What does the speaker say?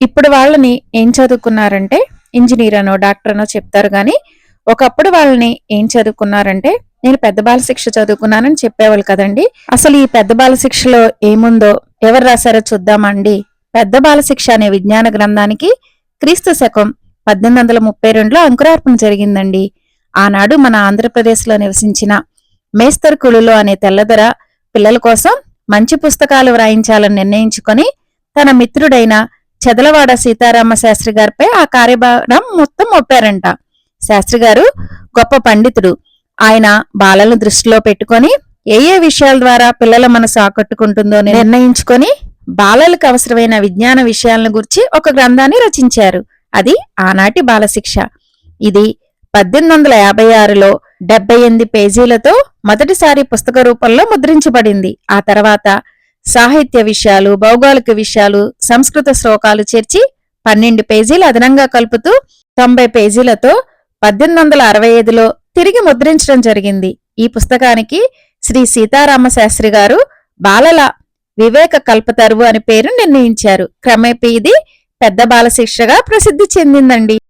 ఇప్పుడు వాళ్ళని ఏం చదువుకున్నారంటే ఇంజనీర్ అనో డాక్టర్ అనో చెప్తారు కానీ ఒకప్పుడు వాళ్ళని ఏం చదువుకున్నారంటే నేను పెద్ద బాల శిక్ష చదువుకున్నానని చెప్పేవాళ్ళు కదండి. అసలు ఈ పెద్ద బాల శిక్షలో ఏముందో ఎవరు రాశారో చూద్దామండి. పెద్ద బాల శిక్ష అనే విజ్ఞాన గ్రంథానికి క్రీస్తు శకం పద్దెనిమిది వందల ముప్పై రెండులో అంకురార్పణ జరిగిందండి. ఆనాడు మన ఆంధ్రప్రదేశ్లో నివసించిన మేస్తర్ కులులో అనే తెల్లదొర పిల్లల కోసం మంచి పుస్తకాలు వ్రాయించాలని నిర్ణయించుకొని తన మిత్రుడైన చెదలవాడ సీతారామ శాస్త్రి గారిపై ఆ కార్యభారం మొత్తం ఒప్పారంట. శాస్త్రి గారు గొప్ప పండితుడు. ఆయన బాలలను దృష్టిలో పెట్టుకొని ఏ ఏ విషయాల ద్వారా పిల్లల మనసు ఆకట్టుకుంటుందో నిర్ణయించుకొని బాలలకు అవసరమైన విజ్ఞాన విషయాలను గురించి ఒక గ్రంథాన్ని రచించారు. అది ఆనాటి బాలశిక్ష. ఇది పద్దెనిమిది వందల యాభై ఆరులో డెబ్బై ఎనిమిది పేజీలతో మొదటిసారి పుస్తక రూపంలో ముద్రించబడింది. ఆ తర్వాత సాహిత్య విషయాలు భౌగోళిక విషయాలు సంస్కృత శ్లోకాలు చేర్చి పన్నెండు పేజీలు అదనంగా కలుపుతూ తొంభై పేజీలతో పద్దెనిమిది వందల అరవై ఐదులో తిరిగి ముద్రించడం జరిగింది. ఈ పుస్తకానికి శ్రీ సీతారామ శాస్త్రి గారు బాలల వివేక కల్పతరువు అని పేరు నిర్ణయించారు. క్రమేపీ ఇది పెద్ద బాల శిక్షగా ప్రసిద్ధి చెందిందండి.